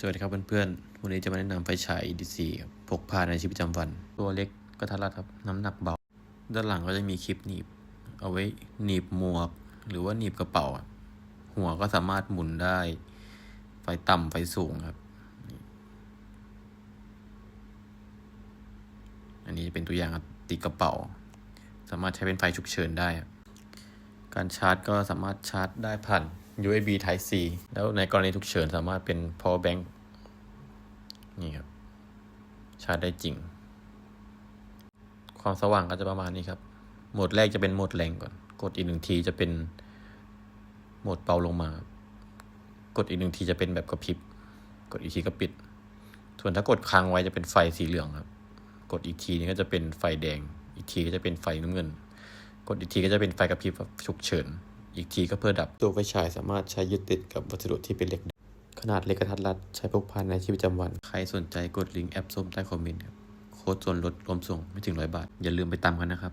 สวัสดีครับเพื่อนๆ วันนี้จะมาแนะนำไฟฉาย EDC พกพาในชีวิตประจำวัน ตัวเล็กกระทัดรัดครับ น้ำหนักเบา ด้านหลังก็จะมีคลิปหนีบ เอาไว้หนีบหมวก หรือว่าหนีบกระเป๋า หัวก็สามารถหมุนได้ ไฟต่ำไฟสูงครับ อันนี้เป็นตัวอย่างติดกระเป๋า สามารถใช้เป็นไฟฉุกเฉินได้ การชาร์จก็สามารถชาร์จได้ผ่าน USB Type C แล้วในกรณีฉุกเฉินสามารถเป็น power bank นี่ครับ ชาร์จได้จริง ความสว่างก็จะประมาณนี้ครับ โหมดแรกจะเป็นโหมดแรงก่อน กดอีกหนึ่งทีจะเป็นโหมดเบาลงมา กดอีกหนึ่งทีจะเป็นแบบกระพริบ กดอีกทีก็ปิด ส่วนถ้ากดค้างไว้จะเป็นไฟสีเหลืองครับ กดอีกทีนี้ก็จะเป็นไฟแดง อีกทีก็จะเป็นไฟน้ำเงิน กดอีกทีก็จะเป็นไฟกระพริบฉุกเฉิน อีกทีก็เพื่อดับ ตัวไฟฉายสามารถใช้ยึดติดกับวัสดุที่เป็นเหล็ก ขนาดเล็กกระทัดรัดใช้พกพาในชีวิตประจำวัน ใครสนใจกดลิงก์แอปส้มใต้คอมเมนต์ครับ โค้ดส่วนลดรวมส่งไม่ถึงร้อยบาท อย่าลืมไปตามกันนะครับ